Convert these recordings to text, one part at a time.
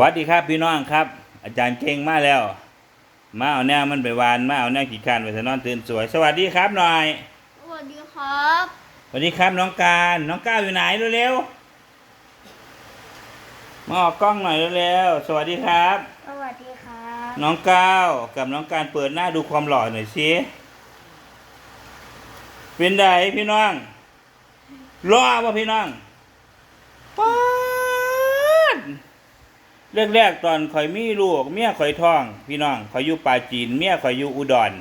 วัสดีครับพี่น้องครับ อาจารย์เก่งมาแล้ว มาเอาแนวมันไปวานมาเอาแนวขีดคร้านไปสนอนตื่นสวย สวัสดีครับหน่อย สวัสดีครับ สวัสดีครับน้องการน้องก้าวอยู่ไหนเร็วๆมาออกกล้องหน่อยเร็วๆสวัสดีครับ สวัสดีครับ น้องก้าวกับน้องการเปิดหน้าดูความหล่อหน่อยสิเป็นไดพี่น้องรอป่ะพี่น้องป๊าด แรกๆตอนข่อยมีลูกเมียข่อยท้อง พี่น้องข่อยอยู่ป่าจีน เมียข่อยอยู่อุดร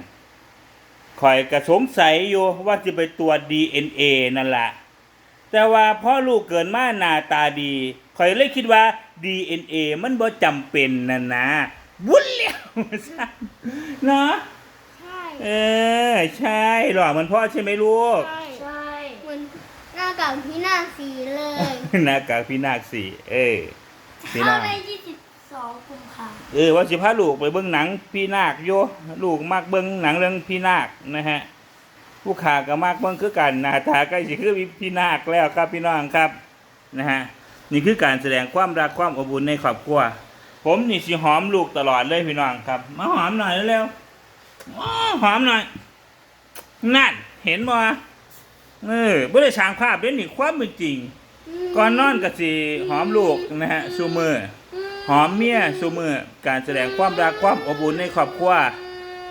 ข่อยกระสงสัยอยู่ว่าจะไปตรวจ DNA นั่นแหละแต่ว่าพ่อลูกเกินมาหน้าตาดีข่อยเลยคิดว่า DNA มันบ่จำเป็นนั่นนะวุ้นแล้วเนาะใช่เออ ใช่หล่อเหมันพ่อใช่ไหมลูกใช่ใช่เหมือนหน้ากากพี่หน้าสีเลยหน้ากากพี่นาคสี่เออพี่เข้านาคในยี่ สองกุมภาเออว่าสิพาลูกไปเบิ่งหนังพี่นาคโยลูกมักเบิ่งหนังเรื่องพี่นาคนะฮะผู้ขาก็มักเบิ่งคือกันหน้าตาใกล้สิคือพี่นาคแล้วครับพี่น้องครับนะฮะนี่คือการแสดงความรักความอบอุ่นในครอบครัว ผมนี่สิหอมลูกตลอดเลยพี่น้องครับ มาหอมหน่อยเร็วอหอมหน่อยนั่นเห็นบ่เออบ่ได้สร้างภาพเด้นี่ความเป็นจริง ก่อนนอนก็สิหอมลูกนะฮะซูมือ หอมเมียซูมือการแสดงความรักความอบอุ่นในครอบครัว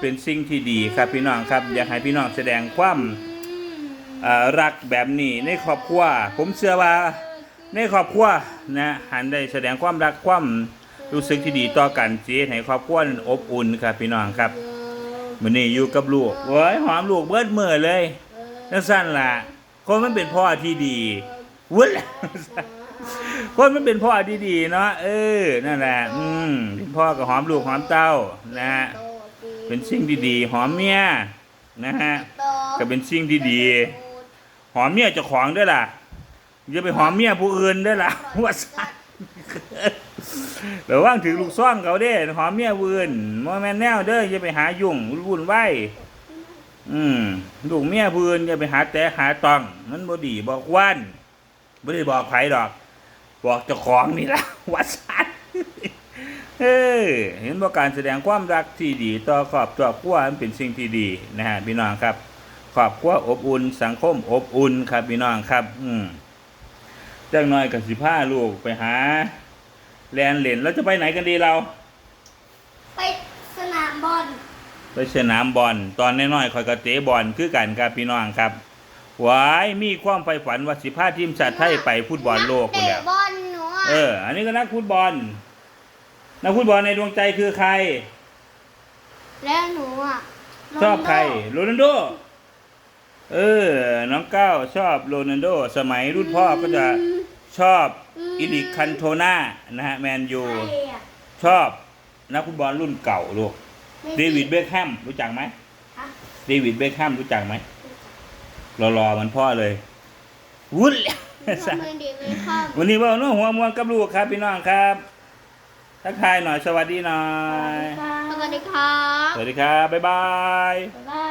เป็นสิ่งที่ดีครับพี่น้องครับ อยากให้พี่น้องแสดงความรักแบบนี้ในครอบครัวผมเชื่อว่าในครอบครัวนะหันได้แสดงความรักความรู้สึกที่ดีต่อกันเจีให้ครอบครัวนั้นอบอุ่นครับพี่น้องครับมื้อนี้อยู่กับลูกโอ้ยหอมลูกเบิดมื้อเลยจังซั่นล่ะคนมันเป็นพ่อที่ดีวุ้น คนมันเป็นพ่อที่ดีเนาะเออนั่นแหละอืมเป็นพ่อก็หอมลูกหอมเต้านะฮะเป็นสิ่งที่ดีหอมเมียนะฮะก็เป็นสิ่งที่ดีหอมเมียเจ้าของด้วยล่ะอย่าไปหอมเมียผู้อื่นด้วยล่ะว่าซั่นเดี๋ยวว่างถึงลูกซ่องเขาเด้หอมเมียผู้อื่นโมแมนแนวเด้ออย่าไปหายุ่งวุ่นวายอืมลูกเมียผู้อื่นอย่าไปหาแต่หาตองมันบ่ดีบอกวันบ่ได้บอกไผดอก บอกเจ้าของนี่ละวัดสันเออเห็นว่าการแสดงความรักที่ดี ต่อครอบครัวครัวมันเป็นสิ่งที่ดีนะฮะพี่น้องครับครอบครัวอบอุ่น สังคมอบอุ่นครับพี่น้องครับ อืมจังน้อยกับสิผ้าลูกไปหา แลนเล่นแล้วจะไปไหนกันดีเรา ไปสนามบอลไปสนามบอลตอนน้อยๆคอยกระเตะบอลคือกันครับพี่น้องครับ หวายมีความใฝ่ฝันว่าสิพาทีมชาติไทยไปฟุตบอลโลกเตะคุณแล้วบอลหนูอะเออ อันนี้ก็นักฟุตบอล นักฟุตบอลในดวงใจคือใคร แล้วหนูอะชอบใครโรนัลโด เออ น้องก้าวชอบโรนัลโด สมัยรุ่นพ่อก็จะชอบอิลิกคันโทนานะฮะแมนยู ใครอะชอบนักฟุตบอลรุ่นเก่าลูก ไม่เดวิดเบคแฮมรู้จักไหม ฮะ เดวิดเบคแฮมรู้จักไหม รอๆมันพ่อเลยวุ้นทำไมเด็กไม่เข้าวันนี้ว่าน้องหัวมวนกับลูกครับพี่น้องครับทักทายหน่อยสวัสดีหน่อย สวัสดีครับ สวัสดีครับ บ๊ายบายบ๊ายบาย